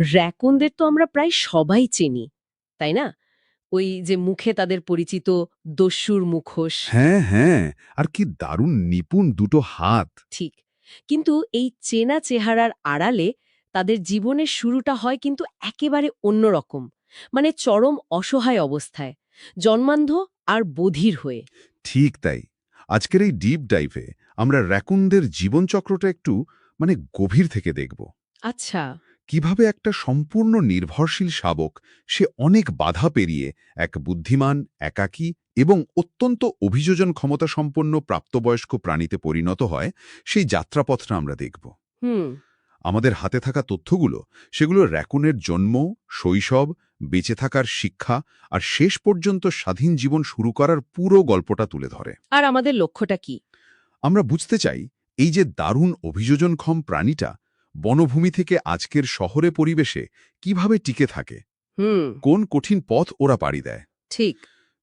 র্যাকুনদের তো আমরা প্রায় সবাই চিনি তাই না? ওই যে মুখে তাদের পরিচিত দস্যুর মুখোশ। হ্যাঁ হ্যাঁ আর কি দারুণ নিপুণ দুটো হাত। ঠিক কিন্তু এই চেনা চেহারার আড়ালে তাদের জীবনের শুরুটা হয় কিন্তু একেবারে অন্যরকম মানে চরম অসহায় অবস্থায় জন্মান্ধ আর বধির হয়ে। ঠিক তাই আজকের এই ডিপ ডাইভে আমরা র্যাকুনদের জীবনচক্রটা একটু মানে গভীর থেকে দেখব। আচ্ছা। কীভাবে একটা সম্পূর্ণ নির্ভরশীল শাবক সে অনেক বাধা পেরিয়ে এক বুদ্ধিমান একাকী এবং অত্যন্ত অভিযোজন ক্ষমতা সম্পন্ন প্রাপ্তবয়স্ক প্রাণীতে পরিণত হয় সেই যাত্রাপথটা আমরা দেখব। আমাদের হাতে থাকা তথ্যগুলো সেগুলো র্যাকুনের জন্ম শৈশব বেঁচে থাকার শিক্ষা আর শেষ পর্যন্ত স্বাধীন জীবন শুরু করার পুরো গল্পটা তুলে ধরে। আর আমাদের লক্ষ্যটা কি? আমরা বুঝতে চাই এই যে দারুণ অভিযোজনক্ষম প্রাণীটা বনভূমি থেকে আজকের শহরে পরিবেশে কীভাবে টিকে থাকে? কোন কঠিন পথ ওরা পাড়ি দেয়? ঠিক।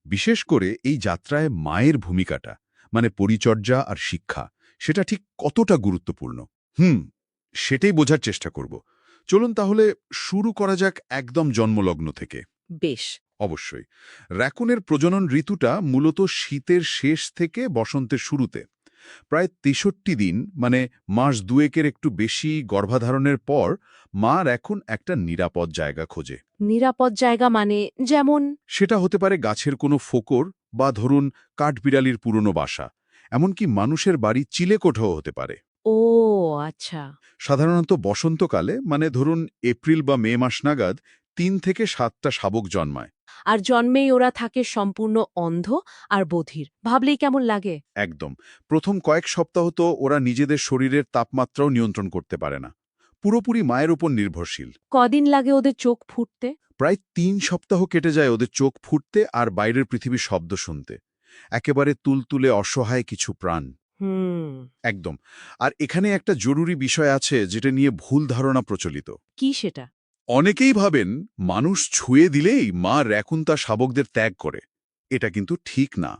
বিশেষ করে এই যাত্রায় মায়ের ভূমিকাটা মানে পরিচর্যা আর শিক্ষা সেটা ঠিক কতটা গুরুত্বপূর্ণ? হুম সেটাই বোঝার চেষ্টা করব। চলুন তাহলে শুরু করা যাক একদম জন্মলগ্ন থেকে। বেশ। অবশ্যই। র্যাকুনের প্রজনন ঋতুটা মূলত শীতের শেষ থেকে বসন্তের শুরুতে। প্রায় তেষট্টি দিন মানে মাস দুয়েকের একটু বেশি গর্ভাধারণের পর মার এখন একটা নিরাপদ জায়গা খোঁজে। নিরাপদ জায়গা মানে যেমন? সেটা হতে পারে গাছের কোনো ফোকর বা ধরুন কাঠবিড়ালির পুরনো বাসা এমনকি মানুষের বাড়ি চিলেকোঠাও হতে পারে। ও আচ্ছা। সাধারণত বসন্তকালে মানে ধরুন এপ্রিল বা মে মাস নাগাদ তিন থেকে সাতটা শাবক জন্মায়। আর জন্মেই ওরা থাকে সম্পূর্ণ অন্ধ আর বধির। ভাবলেই কেমন লাগে? একদম। প্রথম কয়েক সপ্তাহ তো ওরা নিজেদের শরীরের তাপমাত্রাও নিয়ন্ত্রণ করতে পারে না। পুরোপুরি মায়ের উপর নির্ভরশীল। কদিন লাগে ওদের চোখ ফুটতে? প্রায় তিন সপ্তাহ কেটে যায় ওদের চোখ ফুটতে আর বাইরের পৃথিবীর শব্দ শুনতে। একেবারে তুলতুলে অসহায় কিছু প্রাণ। হুম। একদম। আর এখানে একটা জরুরি বিষয় আছে যেটা নিয়ে ভুল ধারণা প্রচলিত। কি সেটা? অনেকেই ভাবেন মানুষ ছুঁয়ে দিলেই মা র্যাকুন তার শাবকদের ত্যাগ করে। এটা কিন্তু ঠিক না।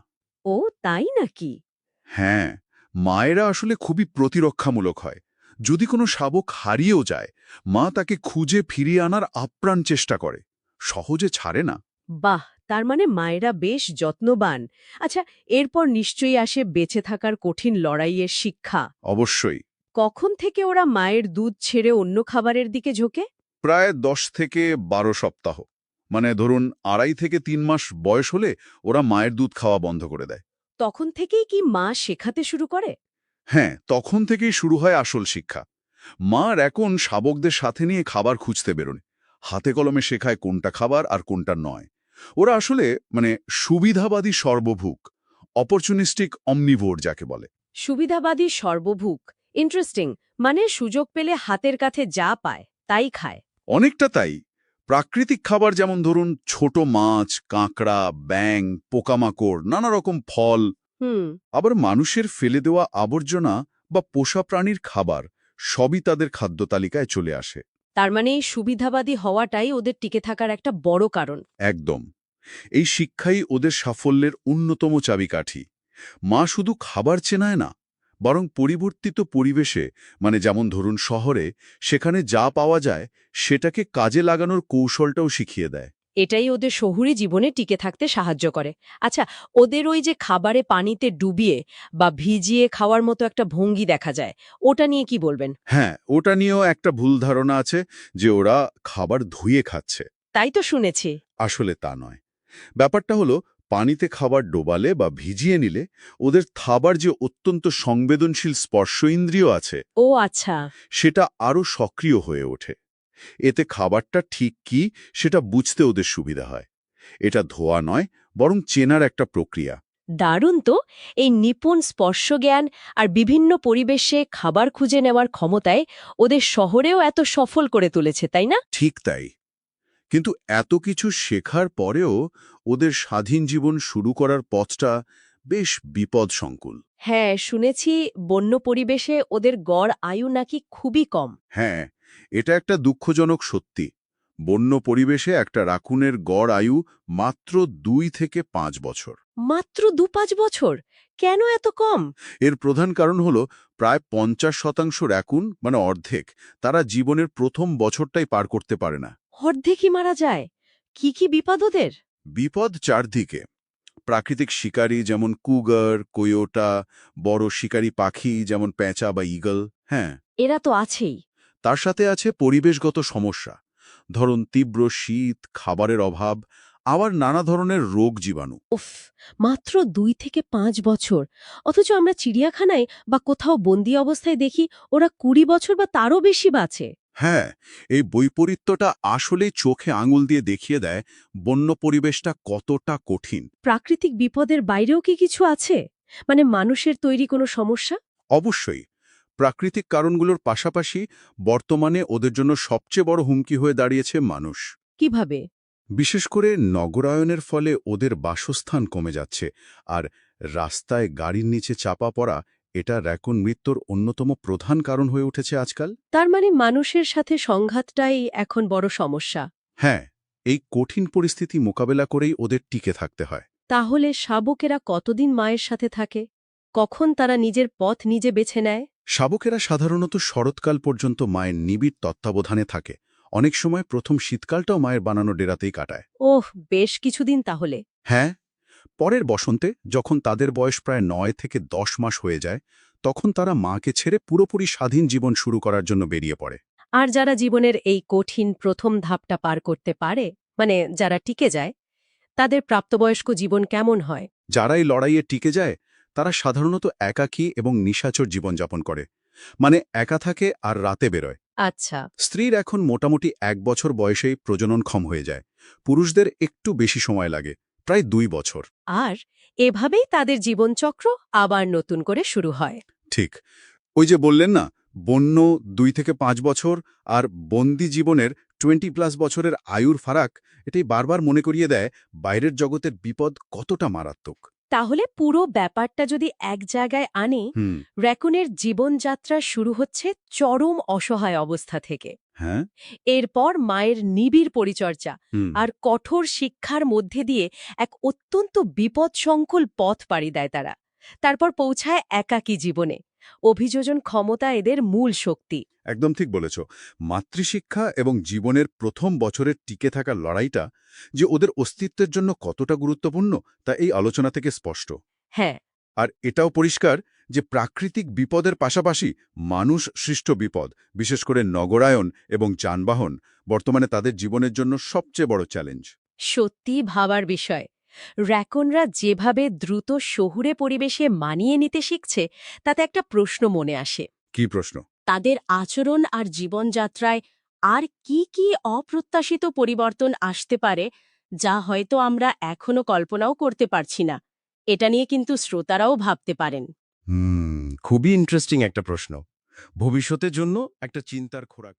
ও তাই নাকি? হ্যাঁ মায়েরা আসলে খুবই প্রতিরক্ষামূলক হয়। যদি কোনো শাবক হারিয়েও যায় মা তাকে খুঁজে ফিরিয়ে আনার আপ্রাণ চেষ্টা করে। সহজে ছাড়ে না। বাহ তার মানে মায়েরা বেশ যত্নবান। আচ্ছা এরপর নিশ্চয়ই আসে বেঁচে থাকার কঠিন লড়াইয়ের শিক্ষা। অবশ্যই। কখন থেকে ওরা মায়ের দুধ ছেড়ে অন্য খাবারের দিকে ঝোঁকে? প্রায় দশ থেকে বারো সপ্তাহ। মানে ধরুন আড়াই থেকে তিন মাস বয়স হলে ওরা মায়ের দুধ খাওয়া বন্ধ করে দেয়। তখন থেকেই কি মা শেখাতে শুরু করে? হ্যাঁ তখন থেকেই শুরু হয় আসল শিক্ষা। মার এখন শাবকদের সাথে নিয়ে খাবার খুঁজতে বেরোন হাতে কলমে শেখায় কোনটা খাবার আর কোনটা নয়। ওরা আসলে মানে সুবিধাবাদী সর্বভুক অপরচুনিস্টিক অমনিভোর যাকে বলে। সুবিধাবাদী সর্বভুক ইন্টারেস্টিং মানে সুযোগ পেলে হাতের কাছে যা পায় তাই খায়। অনেকটা তাই। প্রাকৃতিক খাবার যেমন ধরুন ছোট মাছ কাঁকড়া ব্যাং পোকামাকড় নানা রকম ফল। আবার মানুষের ফেলে দেওয়া আবর্জনা বা পোষা প্রাণীর খাবার সবই তাদের খাদ্য তালিকায় চলে আসে। তার মানে এই সুবিধাবাদী হওয়াটাই ওদের টিকে থাকার একটা বড় কারণ। একদম। এই শিক্ষাই ওদের সাফল্যের অন্যতম চাবিকাঠি। মা শুধু খাবার চেনায় না বরং পরিবর্তিত পরিবেশে মানে যেমন ধরুন শহরে সেখানে যা পাওয়া যায় সেটাকে কাজে লাগানোর কৌশলটাও শিখিয়ে দেয়। এটাই ওদের শহুরি জীবনে টিকে থাকতে সাহায্য করে। আচ্ছা ওদের ওই যে খাবারে পানিতে ডুবিয়ে বা ভিজিয়ে খাওয়ার মতো একটা ভঙ্গি দেখা যায় ওটা নিয়ে কি বলবেন? হ্যাঁ ওটা নিয়েও একটা ভুল ধারণা আছে যে ওরা খাবার ধুয়ে খাচ্ছে। তাই তো শুনেছি। আসলে তা নয়। ব্যাপারটা হলো পানিতে খাবার ডোবালে বা ভিজিয়ে নিলে ওদের থাবার যে অত্যন্ত সংবেদনশীল স্পর্শ ইন্দ্রিয় আছে ও আচ্ছা। সেটা আরও সক্রিয় হয়ে ওঠে। এতে খাবারটা ঠিক কি সেটা বুঝতে ওদের সুবিধা হয়। এটা ধোয়া নয় বরং চেনার একটা প্রক্রিয়া। দারুণ তো! এই নিপুণ স্পর্শজ্ঞান আর বিভিন্ন পরিবেশে খাবার খুঁজে নেওয়ার ক্ষমতায় ওদের শহরেও এত সফল করে তুলেছে তাই না? ঠিক তাই। কিন্তু এত কিছু শেখার পরেও ওদের স্বাধীন জীবন শুরু করার পথটা বেশ বিপদসংকুল। হ্যাঁ শুনেছি বন্য পরিবেশে ওদের গড় আয়ু নাকি খুবই কম। হ্যাঁ এটা একটা দুঃখজনক সত্যি। বন্য পরিবেশে একটা রাকুনের গড় আয়ু মাত্র দুই থেকে পাঁচ বছর। মাত্র দু পাঁচ বছর? কেন এত কম? এর প্রধান কারণ হল প্রায় পঞ্চাশ শতাংশ র্যাকুন মানে অর্ধেক তারা জীবনের প্রথম বছরটাই পার করতে পারে না। অর্ধেকই মারা যায়? কি কি বিপদ ওদের? বিপদ চারদিকে। প্রাকৃতিক শিকারী যেমন কুগার কোয়োটা বড় শিকারী পাখি যেমন পেঁচা বা ঈগল হ্যাঁ। এরা তো আছেই। তার সাথে আছে পরিবেশগত সমস্যা। ধরুন তীব্র শীত খাবারের অভাব আবার নানা ধরনের রোগ জীবাণু। উফ মাত্র দুই থেকে পাঁচ বছর। অথচ আমরা চিড়িয়াখানায় বা কোথাও বন্দি অবস্থায় দেখি ওরা কুড়ি বছর বা তারও বেশি বাঁচে। হ্যাঁ এই বৈপরীত্যটা আসলে চোখে আঙুল দিয়ে দেখিয়ে দেয় বন্য পরিবেশটা কতটা কঠিন। প্রাকৃতিক বিপদের বাইরেও কি কিছু আছে? মানে মানুষের তৈরি কোনো সমস্যা? অবশ্যই। প্রাকৃতিক কারণগুলোর পাশাপাশি বর্তমানে ওদের জন্য সবচেয়ে বড় হুমকি হয়ে দাঁড়িয়েছে মানুষ। কীভাবে? বিশেষ করে নগরায়নের ফলে ওদের বাসস্থান কমে যাচ্ছে আর রাস্তায় গাড়ির নিচে চাপা পড়া এটা র্যাকুন মৃত্যুর অন্যতম প্রধান কারণ হয়ে উঠেছে আজকাল? তার মানে মানুষের সাথে সংঘাতটাই এখন বড় সমস্যা। হ্যাঁ এই কঠিন পরিস্থিতি মোকাবেলা করেই ওদের টিকে থাকতে হয়। তাহলে শাবকেরা কতদিন মায়ের সাথে থাকে? কখন তারা নিজের পথ নিজে বেছে নেয়? শাবকেরা সাধারণত শরৎকাল পর্যন্ত মায়ের নিবিড় তত্ত্বাবধানে থাকে। অনেক সময় প্রথম শীতকালটাও মায়ের বানানো ডেরাতেই কাটায়। ওহ বেশ কিছুদিন তাহলে। হ্যাঁ পরের বসন্তে যখন তাদের বয়স প্রায় নয় থেকে দশ মাস হয়ে যায় তখন তারা মাকে ছেড়ে পুরোপুরি স্বাধীন জীবন শুরু করার জন্য বেরিয়ে পড়ে। আর যারা জীবনের এই কঠিন প্রথম ধাপটা পার করতে পারে মানে যারা টিকে যায় তাদের প্রাপ্তবয়স্ক জীবন কেমন হয়? যারা এই লড়াইয়ে টিকে যায় তারা সাধারণত একাকী এবং নিশাচর জীবনযাপন করে। মানে একা থাকে আর রাতে বেরোয়। আচ্ছা। স্ত্রীর এখন মোটামুটি এক বছর বয়সেই প্রজননক্ষম হয়ে যায়। পুরুষদের একটু বেশি সময় লাগে। প্রায় দুই বছর। আর এভাবেই তাদের জীবনচক্র আবার নতুন করে শুরু হয়। ঠিক। ওই যে বললেন না বন্য দুই থেকে পাঁচ বছর আর বন্দি জীবনের টোয়েন্টি প্লাস বছরের আয়ুর ফারাক এটাই বারবার মনে করিয়ে দেয় বাইরের জগতের বিপদ কতটা মারাত্মক। তাহলে পুরো ব্যাপারটা যদি এক জায়গায় আনে রেকুনের র্যাকুনের জীবনযাত্রা শুরু হচ্ছে চরম অসহায় অবস্থা থেকে। হ্যাঁ। এরপর মায়ের নিবিড় পরিচর্যা আর কঠোর শিক্ষার মধ্যে দিয়ে এক অত্যন্ত বিপদসংকুল পথ পাড়ি দেয় তারা। তারপর পৌঁছায় একাকী জীবনে। অভিযোজন ক্ষমতা এদের মূল শক্তি। একদম ঠিক বলেছ। মাতৃশিক্ষা এবং জীবনের প্রথম বছরের টিকে থাকা লড়াইটা যে ওদের অস্তিত্বের জন্য কতটা গুরুত্বপূর্ণ তা এই আলোচনা থেকে স্পষ্ট। হ্যাঁ। আর এটাও পরিষ্কার যে প্রাকৃতিক বিপদের পাশাপাশি মানুষ সৃষ্ট বিপদ বিশেষ করে নগরায়ন এবং যানবাহন বর্তমানে তাদের জীবনের জন্য সবচেয়ে বড় চ্যালেঞ্জ। সত্যি ভাবার বিষয়। র্যাকনরা যেভাবে দ্রুত শহুরে পরিবেশে মানিয়ে নিতে শিখছে তাতে একটা প্রশ্ন মনে আসে। কি প্রশ্ন? তাদের আচরণ আর জীবনযাত্রায় আর কি কি অপ্রত্যাশিত পরিবর্তন আসতে পারে যা হয়তো আমরা এখনও কল্পনাও করতে পারছি না। এটা নিয়ে কিন্তু শ্রোতারাও ভাবতে পারেন। হুম খুবই ইন্টারেস্টিং একটা প্রশ্ন। ভবিষ্যতের জন্য একটা চিন্তার খোরাক।